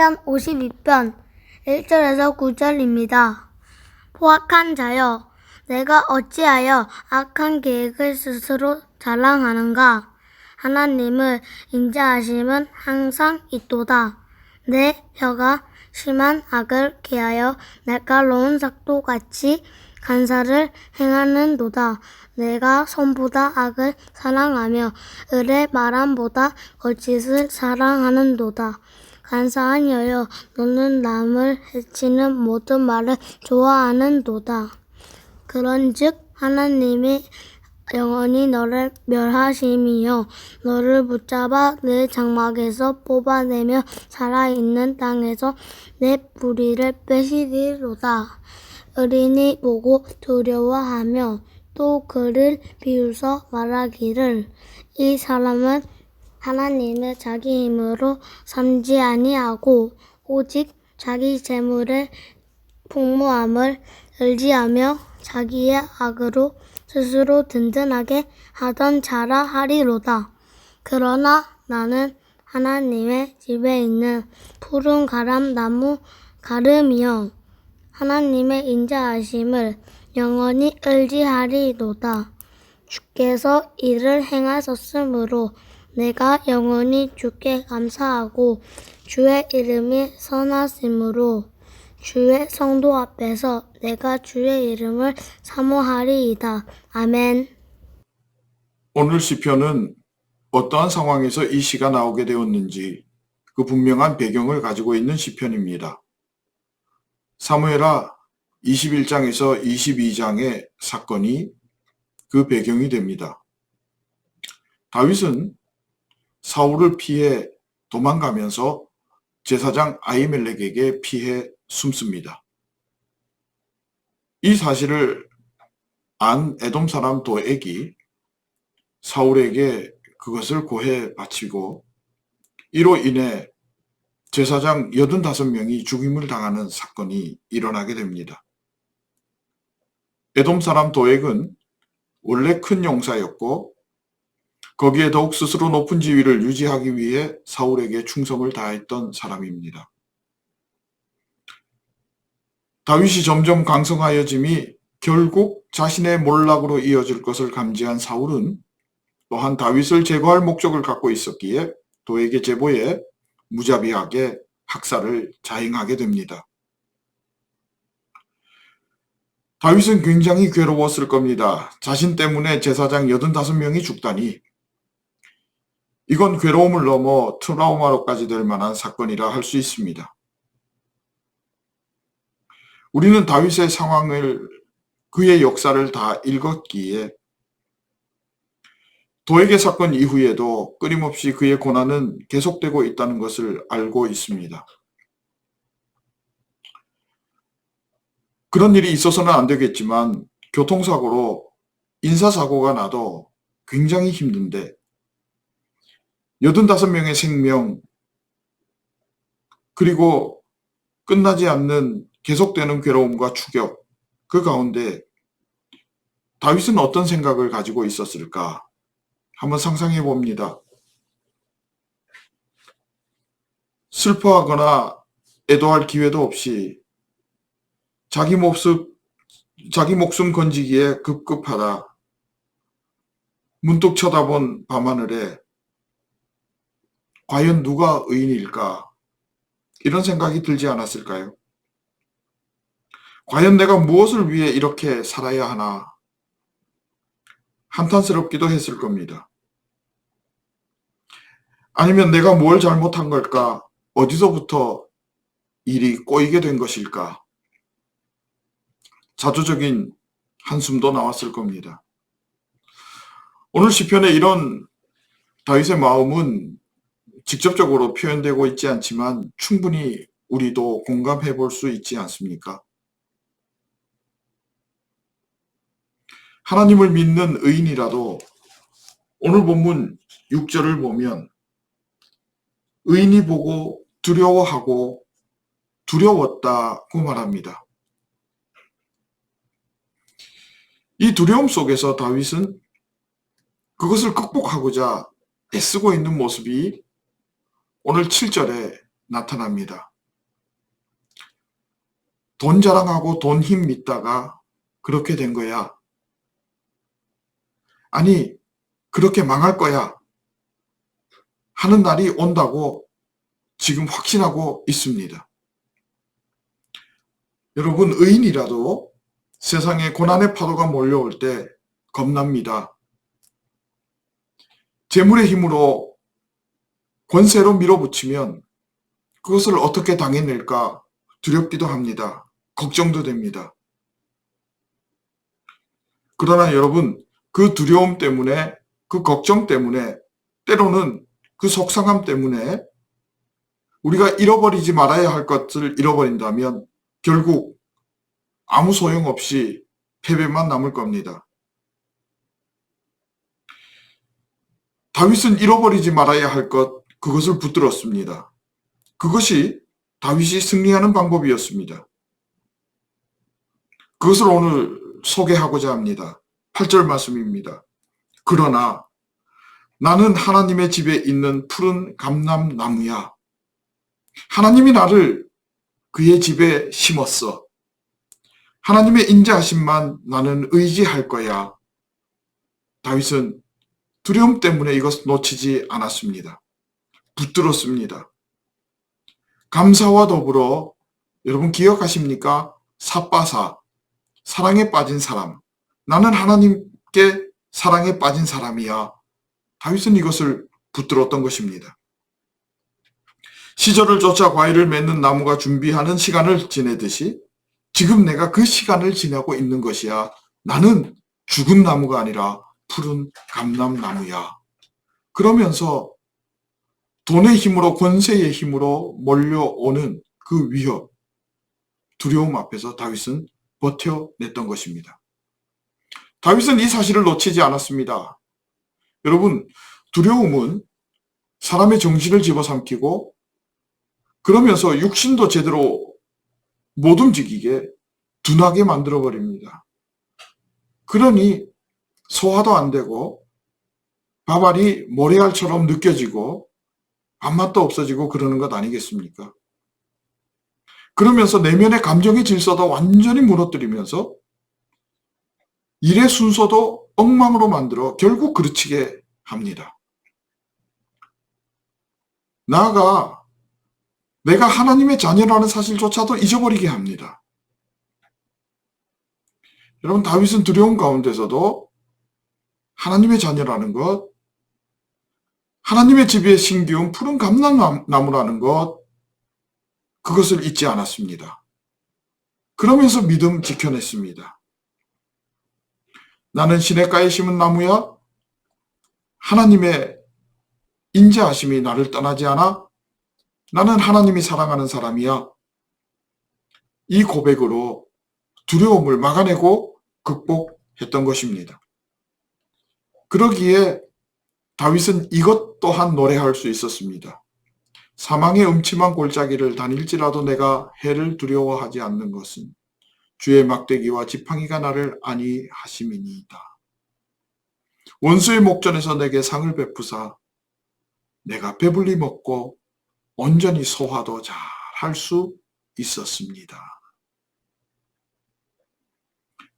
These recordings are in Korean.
10편 52편 1절에서 9절입니다. 포악한 자여 내가 어찌하여 악한 계획을 스스로 자랑하는가 하나님을 인자하심은 항상 있도다. 내 혀가 심한 악을 개하여 날카로운 삭도 같이 간사를 행하는도다. 내가 손보다 악을 사랑하며 을의 말함보다 거짓을 사랑하는도다. 간사한 여여 너는 남을 해치는 모든 말을 좋아하는도다. 그런즉 하나님이 영원히 너를 멸하심이요 너를 붙잡아 내 장막에서 뽑아내며 살아있는 땅에서 내 뿌리를 빼시리로다. 어린이 보고 두려워하며 또 그를 비웃어 말하기를 이 사람은 하나님을 자기 힘으로 삼지 아니하고 오직 자기 재물의 풍부함을 의지하며 자기의 악으로 스스로 든든하게 하던 자라 하리로다. 그러나 나는 하나님의 집에 있는 푸른 가람 나무 가름이여 하나님의 인자하심을 영원히 의지하리로다. 주께서 이를 행하셨으므로 내가 영원히 주께 감사하고 주의 이름이 선하심으로 주의 성도 앞에서 내가 주의 이름을 사모하리이다. 아멘. 오늘 시편은 어떠한 상황에서 이 시가 나오게 되었는지 그 분명한 배경을 가지고 있는 시편입니다. 사무엘하 21장에서 22장의 사건이 그 배경이 됩니다. 다윗은 사울을 피해 도망가면서 제사장 아이멜렉에게 피해 숨습니다. 이 사실을 안 에돔 사람 도액이 사울에게 그것을 고해 바치고 이로 인해 제사장 85명이 죽임을 당하는 사건이 일어나게 됩니다. 에돔 사람 도액은 원래 큰 용사였고 거기에 더욱 스스로 높은 지위를 유지하기 위해 사울에게 충성을 다했던 사람입니다. 다윗이 점점 강성하여짐이 결국 자신의 몰락으로 이어질 것을 감지한 사울은 또한 다윗을 제거할 목적을 갖고 있었기에 도에게 제보해 무자비하게 학살을 자행하게 됩니다. 다윗은 굉장히 괴로웠을 겁니다. 자신 때문에 제사장 85명이 죽다니 이건 괴로움을 넘어 트라우마로까지 될 만한 사건이라 할 수 있습니다. 우리는 다윗의 상황을 그의 역사를 다 읽었기에 도에게 사건 이후에도 끊임없이 그의 고난은 계속되고 있다는 것을 알고 있습니다. 그런 일이 있어서는 안 되겠지만 교통사고로 인사사고가 나도 굉장히 힘든데 85명의 생명 그리고 끝나지 않는 계속되는 괴로움과 추격 그 가운데 다윗은 어떤 생각을 가지고 있었을까 한번 상상해 봅니다. 슬퍼하거나 애도할 기회도 없이 자기 목숨 자기 목숨 건지기에 급급하다. 문득 쳐다본 밤하늘에 과연 누가 의인일까? 이런 생각이 들지 않았을까요? 과연 내가 무엇을 위해 이렇게 살아야 하나? 한탄스럽기도 했을 겁니다. 아니면 내가 뭘 잘못한 걸까? 어디서부터 일이 꼬이게 된 것일까? 자조적인 한숨도 나왔을 겁니다. 오늘 시편에 이런 다윗의 마음은 직접적으로 표현되고 있지 않지만 충분히 우리도 공감해 볼 수 있지 않습니까? 하나님을 믿는 의인이라도 오늘 본문 6절을 보면 의인이 보고 두려워하고 두려웠다고 말합니다. 이 두려움 속에서 다윗은 그것을 극복하고자 애쓰고 있는 모습이 오늘 7절에 나타납니다. 돈 자랑하고 돈 힘 믿다가 그렇게 된 거야. 아니, 그렇게 망할 거야. 하는 날이 온다고 지금 확신하고 있습니다. 여러분, 의인이라도 세상에 고난의 파도가 몰려올 때 겁납니다. 재물의 힘으로 권세로 밀어붙이면 그것을 어떻게 당해낼까 두렵기도 합니다. 걱정도 됩니다. 그러나 여러분, 그 두려움 때문에, 그 걱정 때문에, 때로는 그 속상함 때문에 우리가 잃어버리지 말아야 할 것을 잃어버린다면 결국 아무 소용없이 패배만 남을 겁니다. 다윗은 잃어버리지 말아야 할 것, 그것을 붙들었습니다. 그것이 다윗이 승리하는 방법이었습니다. 그것을 오늘 소개하고자 합니다. 8절 말씀입니다. 그러나 나는 하나님의 집에 있는 푸른 감람나무야. 하나님이 나를 그의 집에 심었어. 하나님의 인자하심만 나는 의지할 거야. 다윗은 두려움 때문에 이것 놓치지 않았습니다. 붙들었습니다. 감사와 더불어 여러분 기억하십니까? 사빠사, 사랑에 빠진 사람. 나는 하나님께 사랑에 빠진 사람이야. 다윗은 이것을 붙들었던 것입니다. 시절을 쫓아 과일을 맺는 나무가 준비하는 시간을 지내듯이 지금 내가 그 시간을 지내고 있는 것이야. 나는 죽은 나무가 아니라 푸른 감람나무야. 그러면서 돈의 힘으로 권세의 힘으로 몰려오는 그 위협, 두려움 앞에서 다윗은 버텨냈던 것입니다. 다윗은 이 사실을 놓치지 않았습니다. 여러분, 두려움은 사람의 정신을 집어삼키고 그러면서 육신도 제대로 못 움직이게 둔하게 만들어버립니다. 그러니 소화도 안 되고 밥알이 모래알처럼 느껴지고 밥맛도 없어지고 그러는 것 아니겠습니까? 그러면서 내면의 감정의 질서도 완전히 무너뜨리면서 일의 순서도 엉망으로 만들어 결국 그르치게 합니다. 나아가 내가 하나님의 자녀라는 사실조차도 잊어버리게 합니다. 여러분, 다윗은 두려움 가운데서도 하나님의 자녀라는 것, 하나님의 집에 신기운 푸른 감람나무라는 것, 그것을 잊지 않았습니다. 그러면서 믿음 지켜냈습니다. 나는 시냇가에 심은 나무야. 하나님의 인자하심이 나를 떠나지 않아. 나는 하나님이 사랑하는 사람이야. 이 고백으로 두려움을 막아내고 극복했던 것입니다. 그러기에 다윗은 이것 또한 노래할 수 있었습니다. 사망의 음침한 골짜기를 다닐지라도 내가 해를 두려워하지 않는 것은 주의 막대기와 지팡이가 나를 안위하심이니이다. 원수의 목전에서 내게 상을 베푸사 내가 배불리 먹고 온전히 소화도 잘 할 수 있었습니다.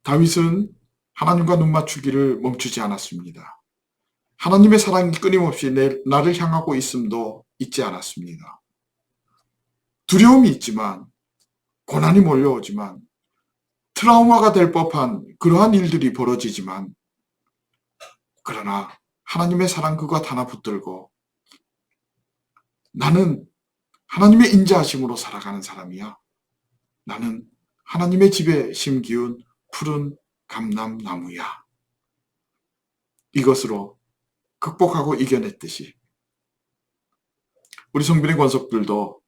다윗은 하나님과 눈 맞추기를 멈추지 않았습니다. 하나님의 사랑이 끊임없이 내, 나를 향하고 있음도 잊지 않았습니다. 두려움이 있지만, 고난이 몰려오지만, 트라우마가 될 법한 그러한 일들이 벌어지지만, 그러나 하나님의 사랑 그것 하나 붙들고, 나는 하나님의 인자하심으로 살아가는 사람이야. 나는 하나님의 집에 심기운 푸른 감람나무야. 이것으로 극복하고 이겨냈듯이 우리 성빈의 권속들도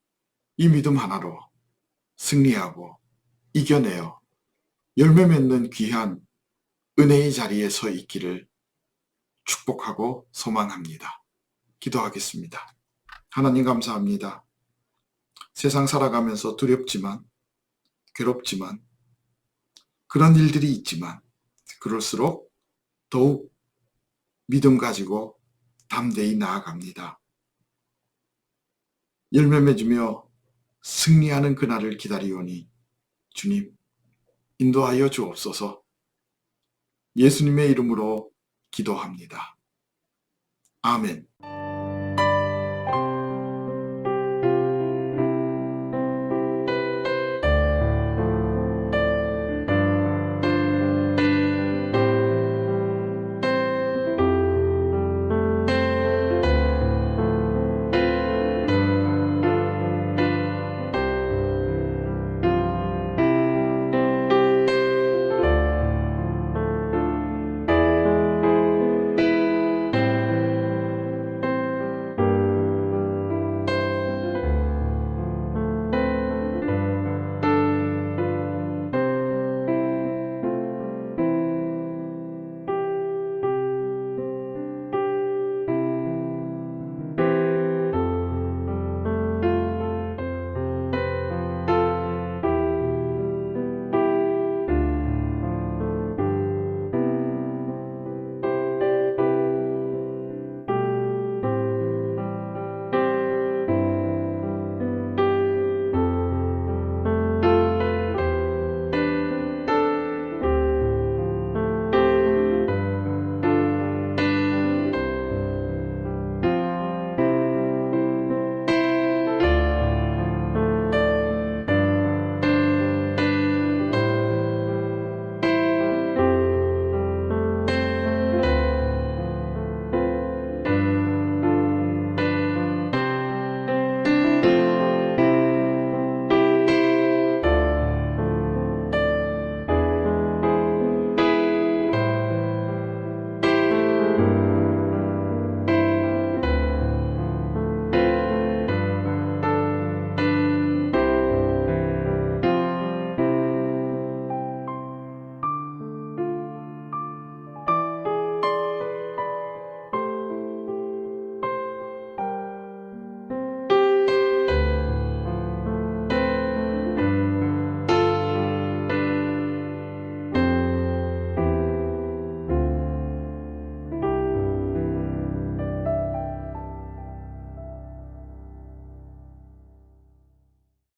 이 믿음 하나로 승리하고 이겨내어 열매 맺는 귀한 은혜의 자리에 서 있기를 축복하고 소망합니다. 기도하겠습니다. 하나님 감사합니다. 세상 살아가면서 두렵지만, 괴롭지만, 그런 일들이 있지만, 그럴수록 더욱 믿음 가지고 담대히 나아갑니다. 열매 맺으며 승리하는 그날을 기다리오니 주님 인도하여 주옵소서. 예수님의 이름으로 기도합니다. 아멘.